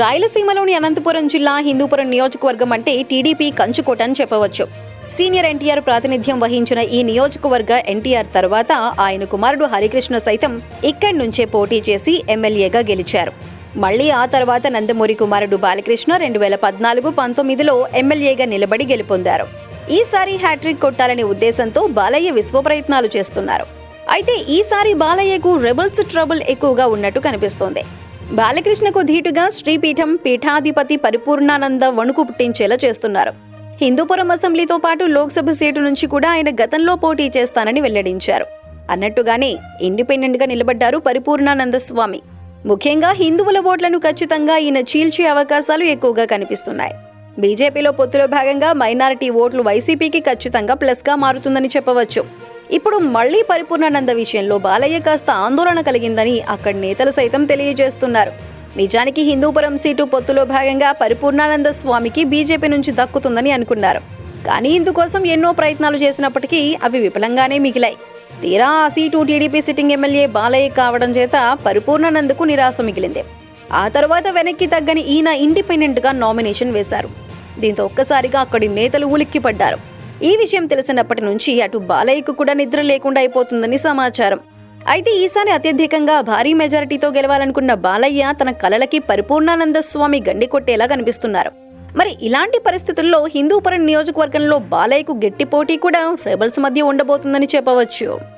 రాయలసీమలోని అనంతపురం జిల్లా హిందూపురం నియోజకవర్గం అంటే టీడీపీ కంచుకోట అని చెప్పవచ్చు. సీనియర్ ఎన్టీఆర్ ప్రాతినిధ్యం వహించిన ఈ నియోజకవర్గ ఎన్టీఆర్ తర్వాత ఆయన కుమారుడు హరికృష్ణ సైతం ఇక్కడి నుంచే పోటీ చేసి ఎమ్మెల్యేగా గెలిచారు. మళ్ళీ ఆ తర్వాత నందమూరి కుమారుడు బాలకృష్ణ రెండు వేల పద్నాలుగు పంతొమ్మిదిలో ఎమ్మెల్యేగా నిలబడి గెలుపొందారు. ఈసారి హ్యాట్రిక్ కొట్టాలనే ఉద్దేశంతో బాలయ్య విశ్వ ప్రయత్నాలు చేస్తున్నారు. అయితే ఈసారి బాలయ్యకు రెబల్స్ ట్రబుల్ ఎక్కువగా ఉన్నట్టు కనిపిస్తోంది. బాలకృష్ణకు ధీటుగా శ్రీపీఠం పీఠాధిపతి పరిపూర్ణానంద వణుకు పుట్టించేలా చేస్తున్నారు. హిందూపురం అసెంబ్లీతో పాటు లోక్సభ సీటు నుంచి కూడా ఆయన గతంలో పోటీ చేస్తానని వెల్లడించారు. అన్నట్టుగానే ఇండిపెండెంట్గా నిలబడ్డారు పరిపూర్ణానంద స్వామి. ముఖ్యంగా హిందువుల ఓట్లను ఖచ్చితంగా ఈయన చీల్చే అవకాశాలు ఎక్కువగా కనిపిస్తున్నాయి. బీజేపీలో పొత్తులో భాగంగా మైనారిటీ ఓట్లు వైసీపీకి ఖచ్చితంగా ప్లస్గా మారుతుందని చెప్పవచ్చు. ఇప్పుడు మళ్ళీ పరిపూర్ణానంద విషయంలో బాలయ్య కాస్త ఆందోళన కలిగిందని అక్కడి నేతలు సైతం తెలియజేస్తున్నారు. నిజానికి హిందూపురం సీటు పొత్తులో భాగంగా పరిపూర్ణానంద స్వామికి బీజేపీ నుంచి దక్కుతుందని అనుకున్నారు. కానీ ఇందుకోసం ఎన్నో ప్రయత్నాలు చేసినప్పటికీ అవి విఫలంగానే మిగిలాయి. తీరా ఆ seat TDP sitting MLA Balayya కావడం చేత పరిపూర్ణానందకు నిరాశ మిగిలింది. ఆ తర్వాత వెనక్కి తగ్గని ఈయన ఇండిపెండెంట్గా నామినేషన్ వేశారు. దీంతో ఒక్కసారిగా అక్కడి నేతలు ఉలిక్కిపడ్డారు. ఈ విషయం తెలిసినప్పటి నుంచి అటు బాలయ్యకు కూడా నిద్ర లేకుండా అయిపోతుందని సమాచారం. అయితే ఈసారి అత్యధికంగా భారీ మెజారిటీతో గెలవాలనుకున్న బాలయ్య తన కలలకి పరిపూర్ణానంద స్వామి గండి కొట్టేలా కనిపిస్తున్నారు. మరి ఇలాంటి పరిస్థితుల్లో హిందూపురం నియోజకవర్గంలో బాలయ్యకు గట్టి పోటీ కూడా రెబల్స్ మధ్య ఉండబోతుందని చెప్పవచ్చు.